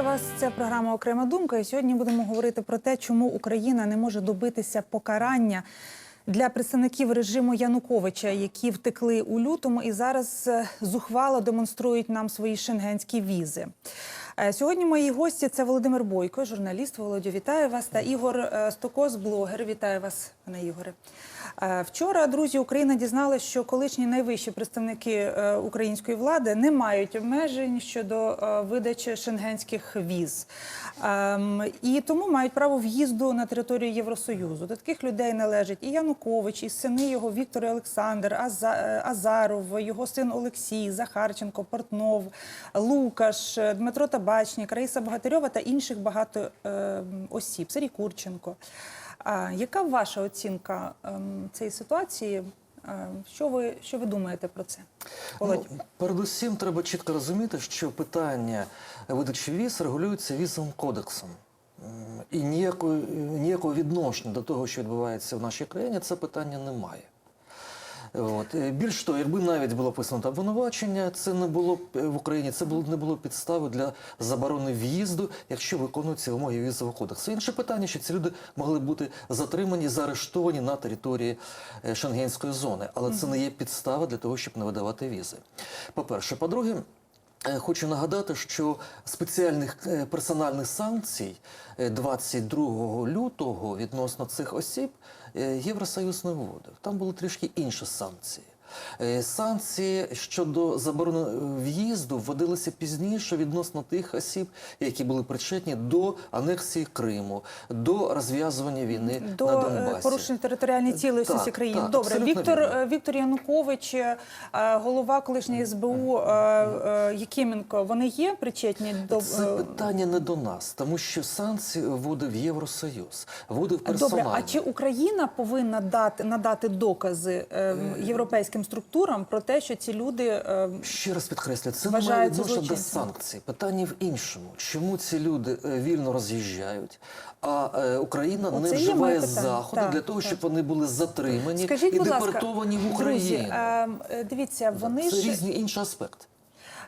Вітаю вас. Це програма Окрема думка. І сьогодні будемо говорити про те, чому Україна не може добитися покарання для представників режиму Януковича, які втекли у лютому і зараз е, зухвало демонструють нам свої шенгенські візи. Е, Сьогодні мої гості це Володимир Бойко, журналіст. Володю, вітаю вас та Ігор е, Стокос, блогер. Вітаю вас, пане Ігоре. Е, Вчора друзі Україна дізналися, що колишні найвищі представники е, української влади не мають обмежень щодо е, видачі шенгенських віз. Ем, І тому мають право в'їзду на територію Євросоюзу. До таких людей належать і Янукович, і сини його Віктор і Олександр, Аза- Азаров, його син Олексій, Захарченко, Портнов, Лукаш, Дмитро Табачник, Раїса Богатирьова та інших багато е, осіб. Сергій Курченко. А яка ваша оцінка ем, цієї ситуації? Е, Що ви, що ви думаєте про це? Ну, передусім, треба чітко розуміти, що питання видачі віз регулюється візовим кодексом. І ніякого, ніякого відношення до того, що відбувається в нашій країні, це питання немає. От. Е, Більш того, якби навіть було писано обвинувачення, це не було е, в Україні, це було, не було підстави для заборони в'їзду, якщо виконуються вимоги візового кодексу. Інше питання, що ці люди могли бути затримані, заарештовані на території е, Шенгенської зони, але це не є підстава для того, щоб не видавати візи. По-перше, по-друге, Е, Хочу нагадати, що спеціальних е, персональних санкцій е, 22 лютого відносно цих осіб е, Євросоюз не вводив. Там були трішки інші санкції. Е, Санкції щодо заборони е, в'їзду вводилися пізніше відносно тих осіб, які були причетні до анексії Криму, до розв'язування війни До на е, Донбасі. порушення територіальної цілісності країни. так, Добре, Віктор, вірно. Віктор Янукович, голова колишньої СБУ е, вони є причетні до Це питання не до нас, тому що санкції вводив Євросоюз, вводив персонально. Добре, а чи Україна повинна дати надати докази е, європейським структурам про те, що ці люди е, Ще раз підкреслю, це не має відношення до санкцій. Питання в іншому. Чому ці люди е, вільно роз'їжджають, а е, Україна Оце не вживає заходи Так, для того, так. щоб вони були затримані скажіть, і будь ласка, депортовані в Україну. друзі, е, е, дивіться, вони це ж різні інший аспект.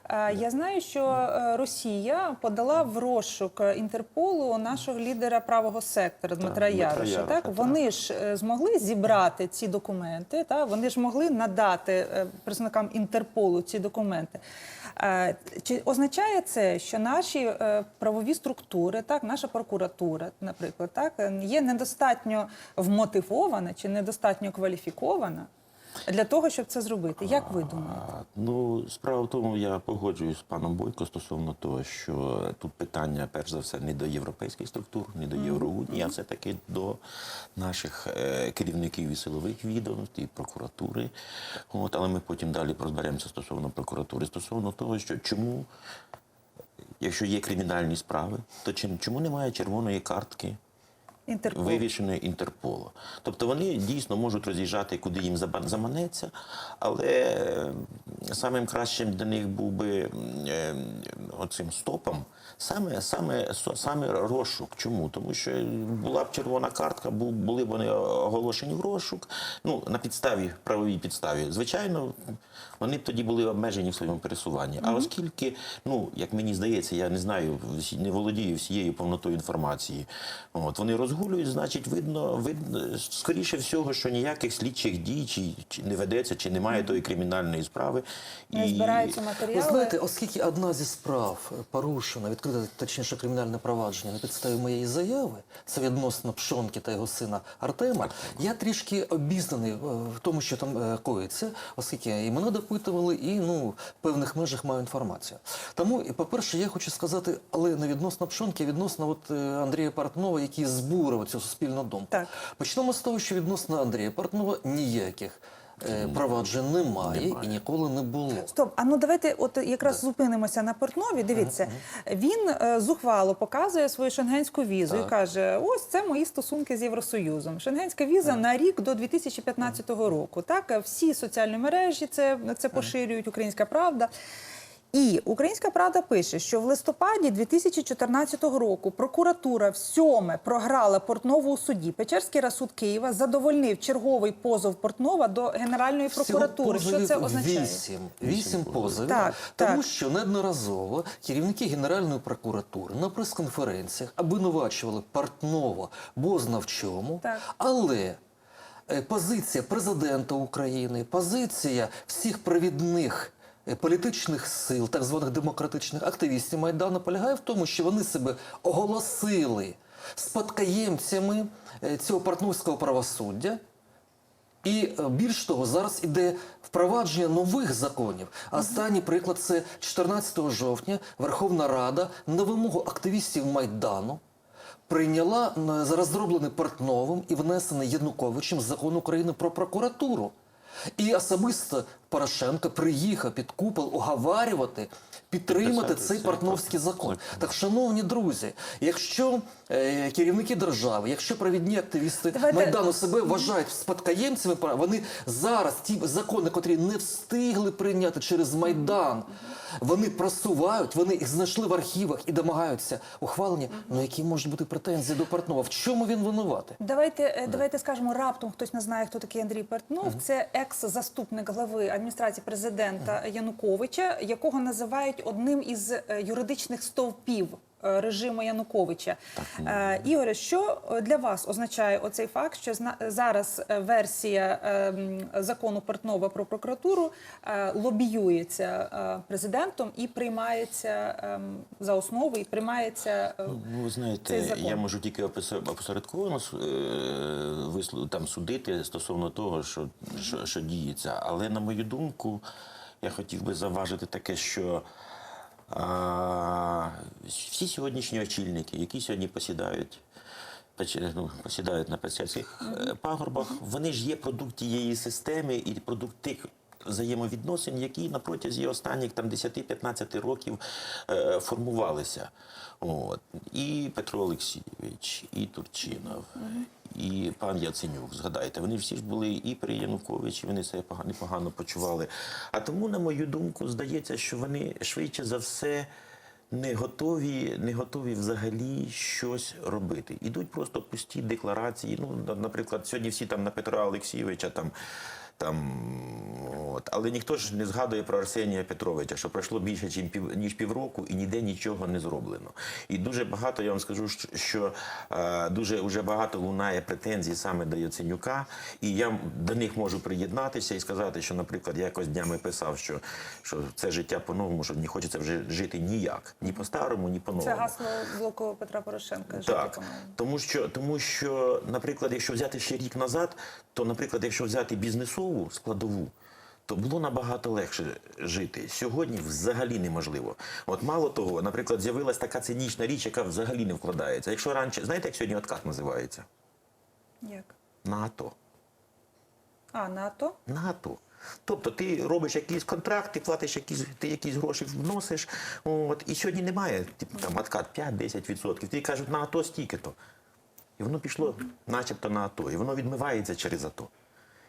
Е, Я знаю, що е, Росія подала в розшук Інтерполу нашого лідера правого сектора Дмитра Дмитра Яроша. Яроша, Так так. вони ж е, змогли зібрати ці документи. Так вони ж могли надати представникам Інтерполу ці документи. Чи означає це, що наші правові структури, так наша прокуратура, наприклад, так є недостатньо вмотивована чи недостатньо кваліфікована для того, щоб це зробити? Як ви думаєте? Ну, справа в тому, я погоджуюсь з паном Бойко стосовно того, що тут питання, перш за все, не до європейських структур, не до Євроунії, а все-таки до наших е, керівників і силових відомств, і прокуратури. От, але ми потім далі розберемося стосовно прокуратури, стосовно того, що чому, якщо є кримінальні справи, то чим, чому немає червоної картки Інтерпол. вивішеної Інтерполу. Тобто вони дійсно можуть роз'їжджати, куди їм заманеться, але самим кращим для них був би е, оцим стопом саме, саме, саме розшук. Чому? Тому що була б червона картка, були б вони оголошені в розшук, ну, на підставі, правовій підставі. Звичайно, вони б тоді були обмежені в своєму пересуванні. А оскільки, ну, як мені здається, я не знаю, не володію всією повнотою інформації. От, вони розгулюють, значить, видно, видно, скоріше всього, що ніяких слідчих дій чи, чи не ведеться, чи немає тої кримінальної справи. Не збираються Ви знаєте, оскільки одна зі справ порушена, відкрита точніше кримінальне провадження на підставі моєї заяви, це відносно Пшонки та його сина Артема, я трішки обізнаний е, в тому, що там е, коїться, оскільки і мене допитували, і ну в певних межах маю інформацію. Тому, по-перше, я хочу сказати, але не відносно Пшонки, а відносно от, е, Андрія Портнова, який збурив цю суспільну думку. Так. Почнемо з того, що відносно Андрія Портнова ніяких. е, Проваджень немає, і ніколи не було. Стоп, а ну давайте от якраз зупинимося на Портнові. Дивіться, він е, зухвало показує свою шенгенську візу і каже: ось це мої стосунки з Євросоюзом. Шенгенська віза на рік до 2015 року. Так, всі соціальні мережі це, це поширюють, Українська Правда. І Українська Правда пише, що в листопаді 2014 року прокуратура всьоме програла Портнову у суді. Печерський розсуд Києва задовольнив черговий позов Портнова до Генеральної прокуратури. Всього Що це означає? Вісім, вісім позовів. Так, тому так. що неодноразово керівники Генеральної прокуратури на прес-конференціях обвинувачували Портнова бозна в чому, Так. але е, позиція президента України, позиція всіх провідних політичних сил, так званих демократичних активістів Майдану полягає в тому, що вони себе оголосили спадкоємцями е, цього портновського правосуддя. І е, більш того, зараз іде впровадження нових законів. Останній приклад це 14 жовтня Верховна Рада на вимогу активістів Майдану прийняла розроблений Портновим і внесений Януковичем закон України про прокуратуру. І особисто Порошенко приїхав під купол уговарювати, підтримати цей портновський закон. Так, шановні друзі, якщо е, керівники держави, якщо провідні активісти Давайте- Майдану себе вважають спадкоємцями вони зараз ті закони, котрі не встигли прийняти через Майдан, вони просувають, вони їх знайшли в архівах і домагаються ухвалення. Ну які можуть бути претензії до Портнова? В чому він винуватий? Давайте, е, давайте скажемо раптом, хтось не знає, хто такий Андрій Портнов. Це екс-заступник глави адміністрації президента Януковича, якого називають одним із е, юридичних стовпів. Е, Режиму Януковича е, Ігоре, що для вас означає оцей факт, що зараз е, версія е, закону Портнова про прокуратуру лобіюється президентом і приймається ем, за основу, і приймається Ну, ви цей знаєте, закон. я можу тільки опосередковано там судити стосовно того, що, що, що діється. Але на мою думку, я хотів би заважити таке, що а, всі сьогоднішні очільники, які сьогодні посідають. Ну, посідають на печерських е, пагорбах, вони ж є продукт тієї системи і продукт тих взаємовідносин, які на протязі останніх там 10-15 років е, формувалися. От. І Петро Олексійович, і Турчинов, і пан Яценюк, згадайте, вони всі ж були і при Януковичі, вони себе погано, почували. А тому, на мою думку, здається, що вони швидше за все не готові, не готові взагалі щось робити. Ідуть просто пусті декларації. Ну, наприклад, сьогодні всі там на Петра Олексійовича там. Там, от. Але ніхто ж не згадує про Арсенія Петровича, що пройшло більше чим пів, ніж півроку і ніде нічого не зроблено. І дуже багато, я вам скажу, що, е, дуже вже багато лунає претензій саме до Яценюка, і я до них можу приєднатися і сказати, що, наприклад, я якось днями писав, що, що це життя по-новому, що не хочеться вже жити ніяк, ні по-старому, ні по-новому. Це гасло блоку Петра Порошенка. Так, тому що, тому що, наприклад, якщо взяти ще рік назад, то, наприклад, якщо взяти бізнесову складову, то було набагато легше жити. Сьогодні взагалі неможливо. От мало того, наприклад, з'явилась така цинічна річ, яка взагалі не вкладається. Якщо раніше, знаєте, як сьогодні откат називається? Як? НАТО. А, НАТО? НАТО. Тобто ти робиш якийсь контракт, ти платиш якісь, ти якісь гроші вносиш. От, і сьогодні немає типу, там, откат 5-10%. Ти кажуть, на АТО стільки-то. І воно пішло начебто на АТО. І воно відмивається через АТО.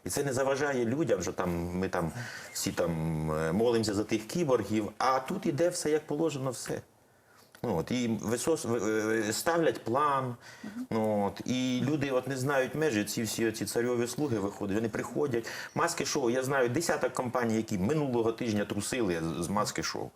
І це не заважає людям, що там ми там всі там е, молимося за тих кіборгів, а тут іде все як положено, все. Ну, от, і висос, е, ставлять план, ну, от, і люди от не знають межі, ці всі ці царьові слуги виходять, вони приходять. Маски шоу, я знаю десяток компаній, які минулого тижня трусили з маски шоу.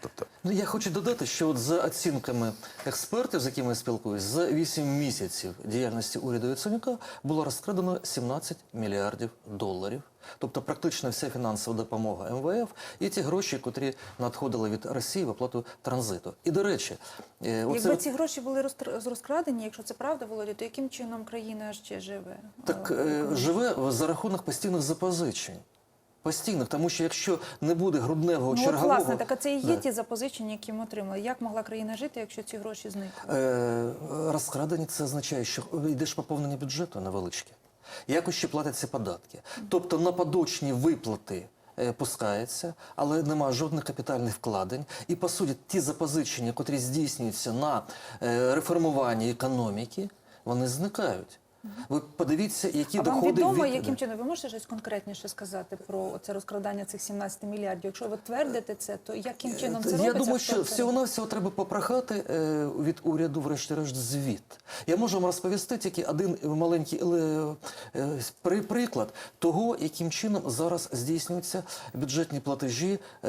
Тобто, Ну я хочу додати, що от за оцінками експертів, з якими я спілкуюсь, за 8 місяців діяльності уряду Яценюка було розкрадено 17 мільярдів доларів. Тобто практично вся фінансова допомога МВФ і ті гроші, котрі надходили від Росії в оплату транзиту. І до речі, е, оце Якби ці гроші були розкрадені, якщо це правда, Володя, то яким чином країна ще живе? так Е, е, живе за рахунок постійних запозичень. Постійних, тому що якщо не буде грудневого Ну, чергового... власне, так а це і є Да. ті запозичення, які ми отримали. Як могла країна жити, якщо ці гроші зникли? Е, розкрадені це означає, що йде ж поповнення бюджету невеличке. Якось ще платяться податки. Тобто на подочні виплати пускаються, пускається, але нема жодних капітальних вкладень. І по суті, ті запозичення, котрі здійснюються на реформуванні економіки, вони зникають. Ви подивіться, які А вам доходи відомо, від... яким чином ви можете щось конкретніше сказати про це розкрадання цих 17 мільярдів? Якщо ви твердите це, то яким чином це Е, Я думаю, що всього навсього треба попрохати е, від уряду, врешті-решт, звіт. Я можу вам розповісти тільки один маленький е, е, при- приклад того, яким чином зараз здійснюються бюджетні платежі е,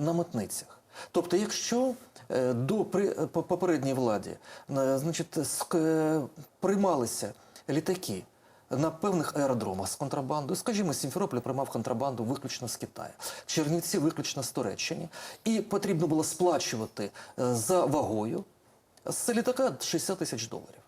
на митницях. Тобто, якщо е, до при е, по- попередній владі е, значить, е, приймалися літаки на певних аеродромах з контрабандою. Скажімо, Сімферополь приймав контрабанду виключно з Китаю, Чернівці виключно з Туреччини. І потрібно було сплачувати е, за вагою з літака 60 тисяч доларів.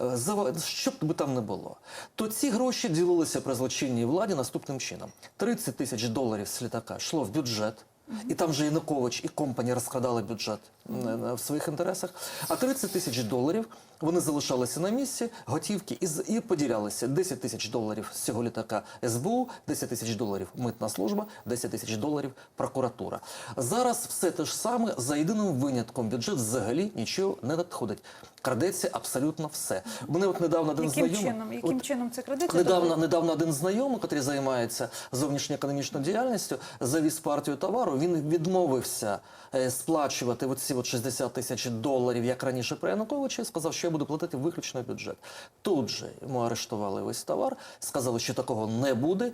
Е, За, що б там не було, то ці гроші ділилися при злочинній владі наступним чином: 30 тисяч доларів з літака йшло в бюджет. І там же Янукович і компанія розкрадали бюджет в своїх інтересах. А 30 тисяч доларів вони залишалися на місці, готівки і, і поділялися 10 тисяч доларів з цього літака СБУ, 10 тисяч доларів митна служба, 10 тисяч доларів прокуратура. Зараз все те ж саме за єдиним винятком. Бюджет взагалі нічого не надходить. Крадеться абсолютно все. Мене от недавно один Яким знайомий. чином? Яким от чином це крадеться? Недавно, Тобто- недавно один знайомий, який займається зовнішньоекономічною діяльністю, завіз партію товару. Він відмовився е, сплачувати оці от 60 тисяч доларів, як раніше при Януковичі, сказав, що я буду платити виключно бюджет. Тут же йому арештували весь товар, сказали, що такого не буде.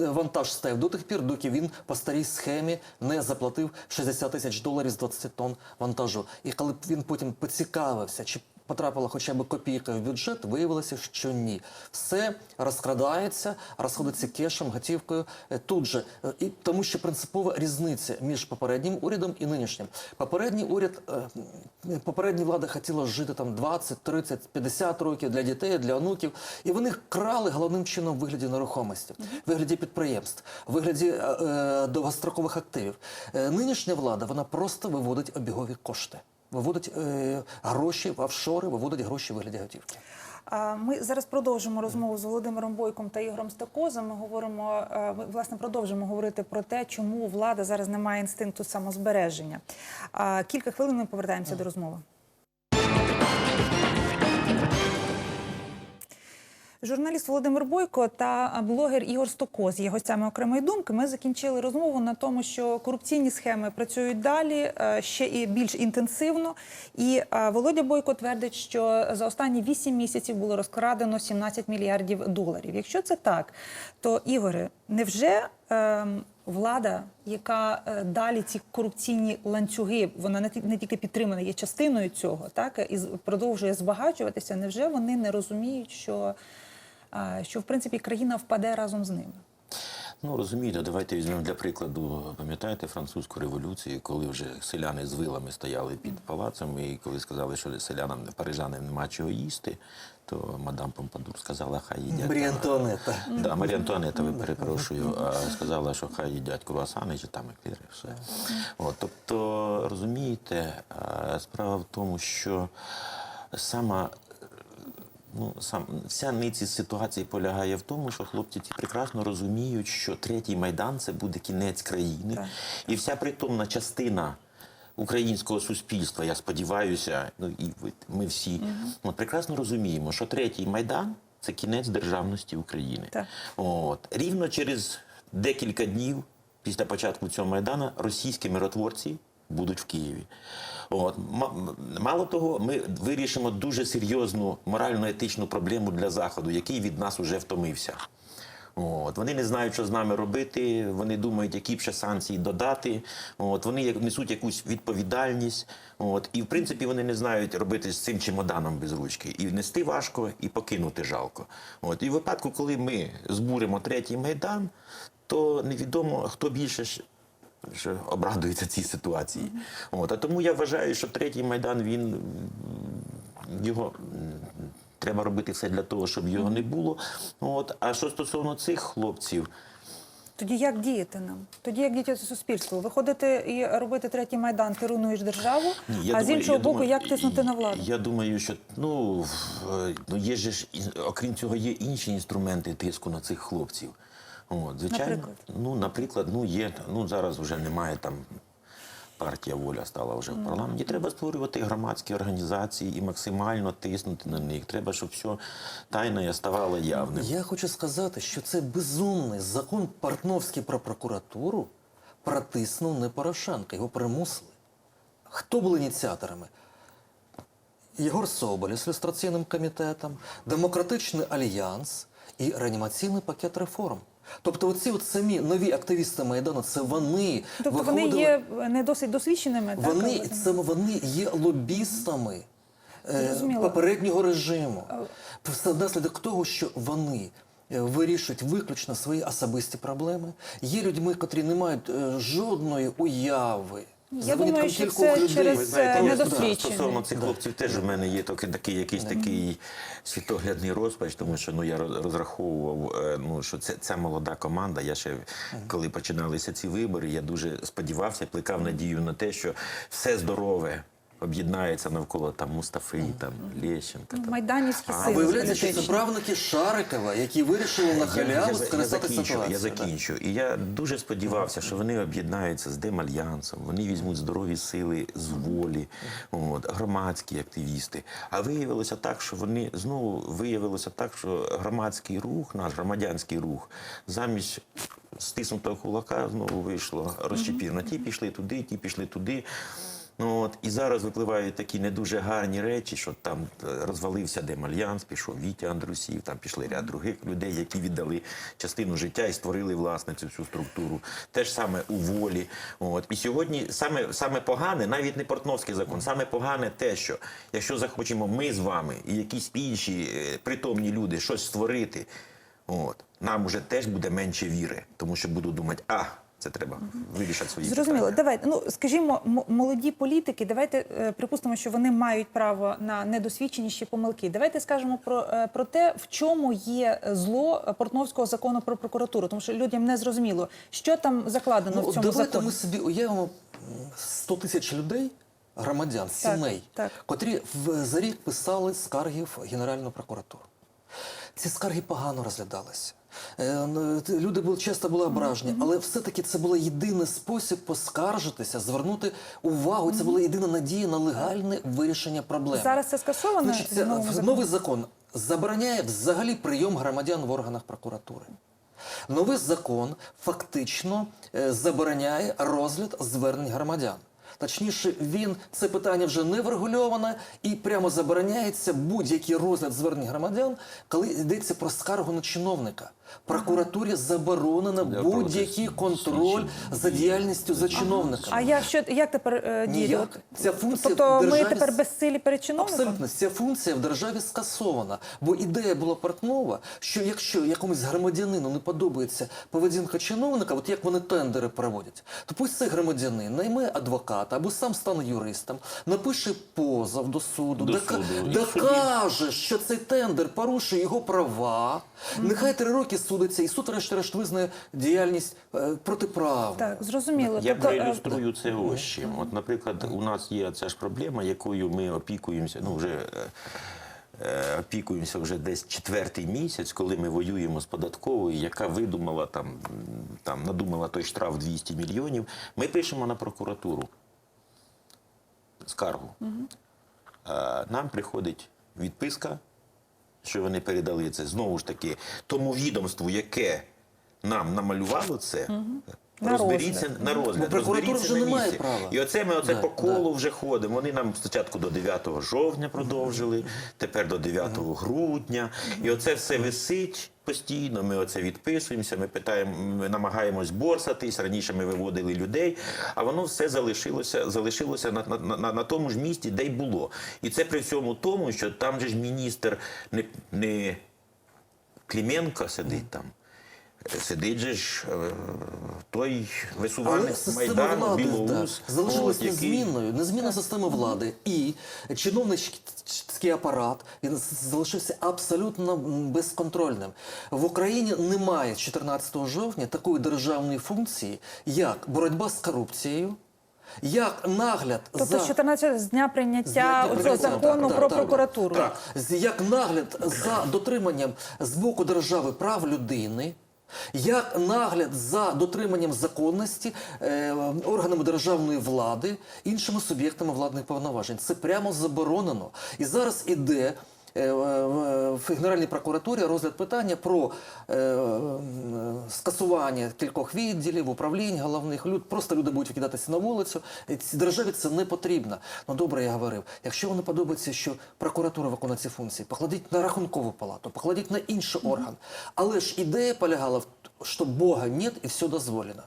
Е, Вантаж став до тих пір, доки він по старій схемі не заплатив 60 тисяч доларів з 20 тонн вантажу. І коли він потім поцікавився, чи потрапила хоча б копійка в бюджет, виявилося, що ні. Все розкрадається, розходиться кешем, готівкою е, тут же. Е, І тому що принципова різниця між попереднім урядом і нинішнім. Попередній уряд, е, попередня влада хотіла жити там 20, 30, 50 років для дітей, для онуків. І вони крали головним чином в вигляді нерухомості, в вигляді підприємств, в вигляді довгострокових активів. Нинішня влада вона просто виводить обігові кошти. Виводить е, гроші в офшори, виводить гроші в вигляді готівки. Ми зараз продовжимо розмову з Володимиром Бойком та Ігорем Стакозом. Ми говоримо е, ми, власне продовжимо говорити про те, чому влада зараз не має інстинкту самозбереження. Кілька хвилин ми повертаємося до розмови. Журналіст Володимир Бойко та блогер Ігор Стокоз є гостями окремої думки. Ми закінчили розмову на тому, що корупційні схеми працюють далі е, ще і більш інтенсивно. І е, Володя Бойко твердить, що за останні 8 місяців було розкрадено 17 мільярдів доларів. Якщо це так, то Ігоре, невже ем, влада, яка е, далі ці корупційні ланцюги, вона не ті- не тільки підтримана, є частиною цього, так і продовжує збагачуватися. Невже вони не розуміють, що, що в принципі країна впаде разом з ними? Ну розумієте, давайте візьмемо для прикладу. Пам'ятаєте французьку революцію, коли вже селяни з вилами стояли під палацем, і коли сказали, що селянам парижанам нема чого їсти, то мадам Помпадур сказала, хай їдять. Марія Антуанетта. Да, Марія Антуанетта, ви перепрошую, сказала, що хай їдять круасани чи там еклери, все. От, тобто, розумієте, справа в тому, що сама Ну, сам вся ниці ситуації полягає в тому, що хлопці ці прекрасно розуміють, що третій майдан це буде кінець країни, Так. і вся притомна частина українського суспільства, я сподіваюся, ну і ми всі от, прекрасно розуміємо, що третій майдан це кінець державності України. Так. От рівно через декілька днів після початку цього майдану російські миротворці будуть в Києві. От мало того, ми вирішимо дуже серйозну морально-етичну проблему для заходу, який від нас уже втомився. От вони не знають, що з нами робити. Вони думають, які б ще санкції додати. От вони несуть якусь відповідальність. От і в принципі вони не знають робити з цим чемоданом без ручки. І нести важко, і покинути жалко. От і в випадку, коли ми збуримо третій майдан, то невідомо хто більше що обрадується цій ситуації. От, а тому я вважаю, що третій майдан він його треба робити все для того, щоб його не було. От, а що стосовно цих хлопців, Тоді як діяти нам? Тоді як діяти суспільству? Виходити і робити третій майдан, ти руйнуєш державу, Ні, а я з іншого я боку, думаю, як тиснути на владу? Я думаю, що ну, ну є ж окрім цього, є інші інструменти тиску на цих хлопців. От, звичайно, Наприклад? ну, наприклад, ну є ну зараз вже немає там партія воля стала вже в парламенті. Треба створювати громадські організації і максимально тиснути на них. Треба, щоб все тайне ставало явним. Я хочу сказати, що це безумний закон Портновський про прокуратуру протиснув не Порошенко, його примусили. Хто були ініціаторами? Єгор Соболєв з люстраційним комітетом, Демократичний альянс і реанімаційний пакет реформ. Тобто, оці от самі нові активісти Майдану, це вони Тобто вони є не досить досвідченими. вони, так, це вони є лобістами е, Зрозуміло. попереднього режиму. наслідок внаслідок того, що вони е, вирішують виключно свої особисті проблеми. Є людьми, котрі не мають е, жодної уяви. Я думаю, що кількох це людей. через, Ви знаєте, е, я недосвідчений. стосовно цих хлопців теж у мене є такий, такий якийсь такий світоглядний розпач, тому що ну я роз- розраховував, е, ну що це ця молода команда. Я ще коли починалися ці вибори, я дуже сподівався, плекав надію на те, що все здорове. Об'єднається навколо там Мустафи, там Лещенка. Там. Майданівські А, А сили виявляється, що це Шарикова, які вирішили на Я, халяву скористатися закінчу, я закінчу. І я дуже сподівався, що вони об'єднаються з Демальянсом, вони візьмуть здорові сили з волі, от, громадські активісти. А виявилося так, що вони знову виявилося так, що громадський рух, наш громадянський рух, замість стиснутого кулака знову вийшло розчепірно. Ті пішли туди, ті пішли туди. Ну, от, і зараз випливають такі не дуже гарні речі, що там е, розвалився Демальянс, пішов Вітя Андрусів, там пішли ряд других людей, які віддали частину життя і створили власне цю всю структуру. Те ж саме у волі. От. І сьогодні саме, саме погане, навіть не портновський закон, саме погане те, що якщо захочемо ми з вами і якісь інші е, притомні люди щось створити, от, нам уже теж буде менше віри, тому що буду думати, а. Це треба вирішити свої Зрозуміло, питання. давайте. Ну скажімо, молоді політики. Давайте е, припустимо, що вони мають право на недосвідченіші помилки. Давайте скажемо про, е, про те, в чому є зло Портновського закону про прокуратуру, тому що людям не зрозуміло, що там закладено Ну, в цьому давайте законі. ми собі уявимо м, 100 тисяч людей, громадян, сімей, так. котрі в, за рік писали скарги в Генеральну прокуратуру. Ці скарги погано розглядалися. Е, ну, Люди були часто були ображені, але все-таки це був єдиний спосіб поскаржитися, звернути увагу. Це була єдина надія на легальне вирішення проблеми. Зараз це скасовано Значить, в- новий закон забороняє взагалі прийом громадян в органах прокуратури. Новий закон фактично е, забороняє розгляд звернень громадян. Точніше, він це питання вже не врегульоване і прямо забороняється будь-який розгляд звернень громадян, коли йдеться про скаргу на чиновника. Прокуратурі заборонено будь-який контроль за діяльністю за чиновниками. А я що як тепер е, діяти? Ця функція тобто в ми тепер безсилі перед чиновником? Абсолютно, ця функція в державі скасована. Бо ідея була Портнова, що якщо якомусь громадянину не подобається поведінка чиновника, от як вони тендери проводять, то пусть цей громадянин найме адвоката або сам стане юристом, напише позов до суду, До дока- суду. Докаже, що цей тендер порушує його права. Нехай три роки судиться, і суд решт-решт визнає діяльність е, протиправною. Так, зрозуміло. Я тобто, е, проілюструю це ось чим. От, наприклад, у нас є ця ж проблема, якою ми опікуємося, ну вже. е, е, Опікуємося вже десь четвертий місяць, коли ми воюємо з податковою, яка видумала там, там надумала той штраф 200 мільйонів. Ми пишемо на прокуратуру скаргу. Е, Нам приходить відписка, що вони передали це знову ж таки тому відомству, яке нам намалювало це. На Розберіться розгляд. на розгляд, Бо прокуратура розберіться вже на не має місці. права. І оце ми оце Да, по колу вже ходимо. Вони нам спочатку до 9 жовтня продовжили, тепер до 9 грудня. І оце все висить постійно. Ми оце відписуємося. Ми питаємо, ми намагаємось борсатись. Раніше ми виводили людей, а воно все залишилося, залишилося на, на, на, на тому ж місці, де й було. І це при всьому тому, що там же ж міністр не, не Кліменко сидить там. Сидить же ж е, той висуванець Майдану, так, залишилась незмінною, незмінна система влади. І чиновницький апарат він залишився абсолютно безконтрольним. В Україні немає 14 жовтня такої державної функції, як боротьба з корупцією, як нагляд тобто за з 14 з дня прийняття прикордонного, закону так, про так, прокуратуру. Так, як нагляд за дотриманням з боку держави прав людини. Як нагляд за дотриманням законності е, органами державної влади, іншими суб'єктами владних повноважень. Це прямо заборонено. І зараз іде в в Генеральній прокуратурі розгляд питання про е, скасування кількох відділів, управлінь головних. Люд, просто люди будуть викидатися на вулицю. Державі це не потрібно. Ну добре, я говорив. Якщо вам не подобається, що прокуратура виконує ці функції, покладіть на рахункову палату, покладіть на інший орган. Але ж ідея полягала в що Бога нет і все дозволено.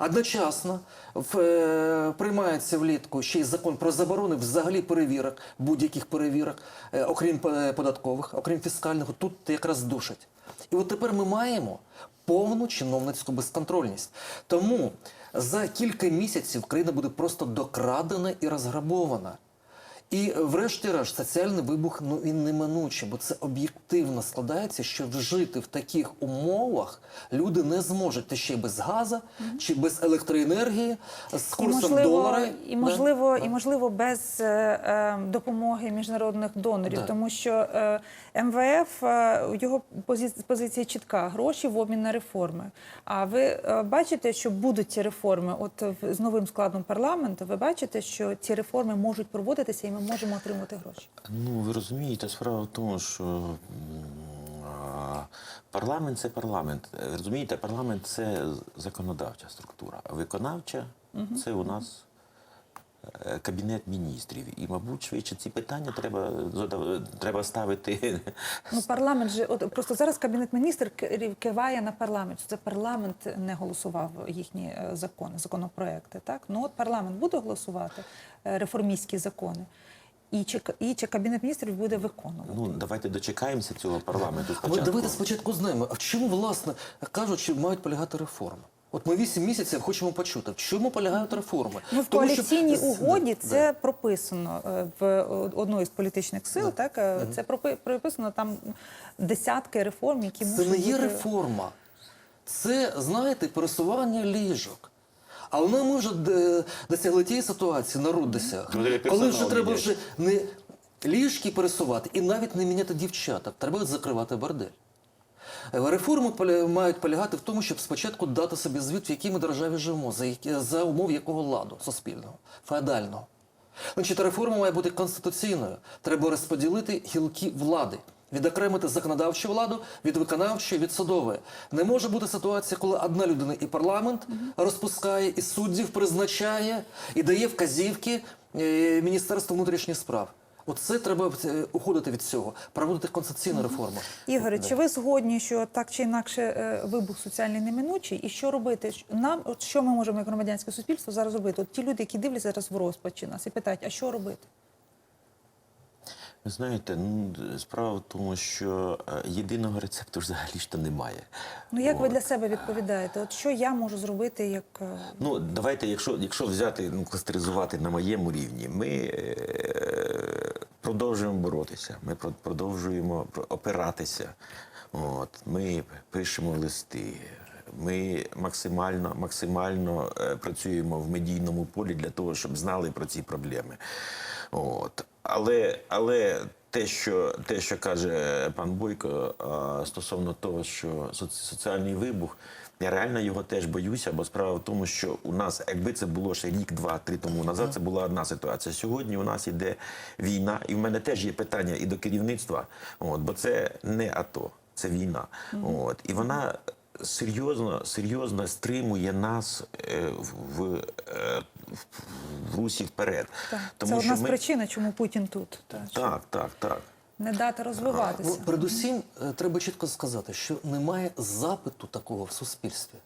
Одночасно в, е, приймається влітку ще й закон про заборони взагалі перевірок, будь-яких перевірок, е, окрім е, податкових, окрім фіскальних, тут якраз душать. І от тепер ми маємо повну чиновницьку безконтрольність. Тому за кілька місяців країна буде просто докрадена і розграбована. І врешті-решт соціальний вибух ну він неминучий, бо це об'єктивно складається, що вжити в таких умовах люди не зможуть та ще й без газу чи без електроенергії з І курсом можливо, долара. і можливо, Да. і можливо без е, е, допомоги міжнародних донорів, Да. тому що е, МВФ е, його позиція чітка: гроші в обмін на реформи. А ви е, бачите, що будуть ці реформи? От в- з новим складом парламенту, ви бачите, що ці реформи можуть проводитися, і ми можемо отримати гроші. Ну, ви розумієте, справа в тому, що парламент це парламент. Е, Розумієте, парламент це законодавча структура, а виконавча це у нас е, кабінет міністрів. І, мабуть, швидше ці питання треба треба ставити. Ну, парламент же от просто зараз кабінет міністрів ки- киває на парламент. Це парламент не голосував їхні е, закони, законопроекти. Так ну от парламент буде голосувати е, реформістські закони, і чи і чи кабінет міністрів буде виконувати. Ну, давайте дочекаємося цього парламенту спочатку. давайте спочатку знаємо, а в чому власне кажуть, що мають полягати реформи. От ми вісім місяців хочемо почути, в чому полягають реформи. Ну, в Тому що- коаліційній з- угоді да, це прописано е, в одної з політичних сил. Так е, це прописано там десятки реформ, які Це можуть не є бути... реформа. Це, знаєте, пересування ліжок. А воно ми вже е, досягли тієї ситуації, народ досяг. Ну, Коли вже треба вже не ліжки пересувати і навіть не міняти дівчаток, треба закривати бордель. Е, Реформи мають полягати в тому, щоб спочатку дати собі звіт, в якій ми державі живемо, за, які, за умов якого ладу суспільного, феодального. Значить, реформа має бути конституційною. Треба розподілити гілки влади. Відокремити законодавчу владу від виконавчої, від судової. Не може бути ситуація, коли одна людина і парламент розпускає, і суддів призначає, і дає вказівки е, Міністерству внутрішніх справ. Оце треба е, уходити від цього, проводити конституційну реформу. Ігоре, чи ви згодні, що так чи інакше е, вибух соціальний неминучий? І що робити? Нам, от що ми можемо як громадянське суспільство зараз робити? От ті люди, які дивляться зараз в розпачі нас і питають, а що робити? Ви знаєте, ну справа в тому, що е, єдиного рецепту взагалі ж то немає. Ну як ви для себе відповідаєте? От що я можу зробити як е, Ну, давайте, якщо, якщо взяти, ну, кластеризувати на моєму рівні, ми е, продовжуємо боротися, ми про- продовжуємо про- опиратися. От, ми пишемо листи, ми максимально, максимально е, працюємо в медійному полі для того, щоб знали про ці проблеми. От. Але, але те, що, те, що каже пан Бойко стосовно того, що соці- соціальний вибух, я реально його теж боюся, бо справа в тому, що у нас, якби це було ще рік, два, три тому назад, це була одна ситуація. Сьогодні у нас іде війна, і в мене теж є питання і до керівництва, от, бо це не АТО, це війна. От, і вона серйозно, серйозно стримує нас е, в, в, е, в, в русі вперед. так. Тому це одна що з ми... причин, чому Путін тут? Так, що Так, так, так. Не дати розвиватися. Ну, передусім, е, треба чітко сказати, що немає запиту такого в суспільстві.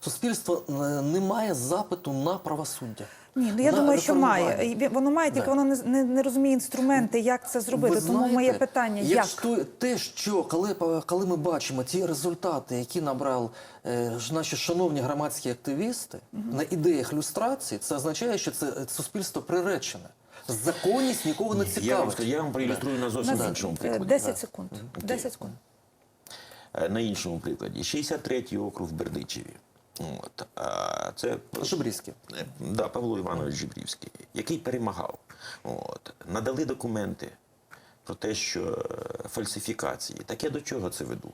Суспільство не має запиту на правосуддя. Ні, ну я думаю, що має. Воно має, тільки Да. воно не, не, не розуміє інструменти, як це зробити. Ви Тому знаєте, моє питання: як? якщо те, що коли, коли ми бачимо ті результати, які набрали е, наші шановні громадські активісти на ідеях люстрації, це означає, що це е, суспільство приречене. Законність нікого не цікавить. Я вам, скажу, я вам проілюструю на зовсім На- іншому е, прикладі. 10 секунд. 10 секунд. Е, На іншому прикладі. 63-й округ в Бердичеві. От. А Це Жебрівське. Е, Да, Павло Іванович Жибрівський, який перемагав. От. Надали документи про те, що е, фальсифікації. Так я до чого це веду?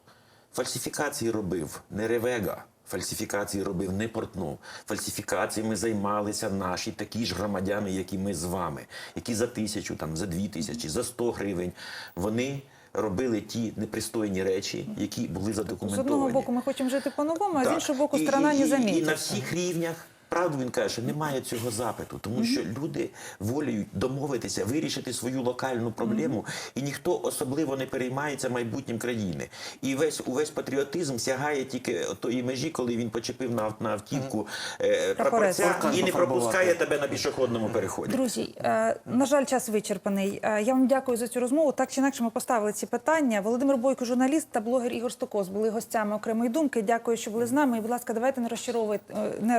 Фальсифікації робив не Ревега. Фальсифікації робив не Портнов. Фальсифікаціями займалися наші такі ж громадяни, як і ми з вами, які за тисячу, там, за дві тисячі, за сто гривень. Вони робили ті непристойні речі, які були З задокументовані. одного боку, ми хочемо жити по-новому, а з іншого боку, І- страна і, не і, і на всіх рівнях. Правду він каже, що немає цього запиту, тому що люди воліють домовитися, вирішити свою локальну проблему, і ніхто особливо не переймається майбутнім країни. І весь увесь патріотизм сягає тільки тої межі, коли він почепив на, на автівку е, прапорця і не пропускає тебе на пішохідному переході. Друзі, е, на жаль, час вичерпаний. Е, Я вам дякую за цю розмову. Так чи інакше ми поставили ці питання. Володимир Бойко, журналіст та блогер Ігор Стокос були гостями окремої думки. Дякую, що були з нами. І, будь ласка, давайте не розчаровувати, е, не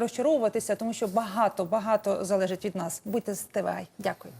розчаровуватися, тому що багато багато залежить від нас. Будьте з ТВА. Дякую.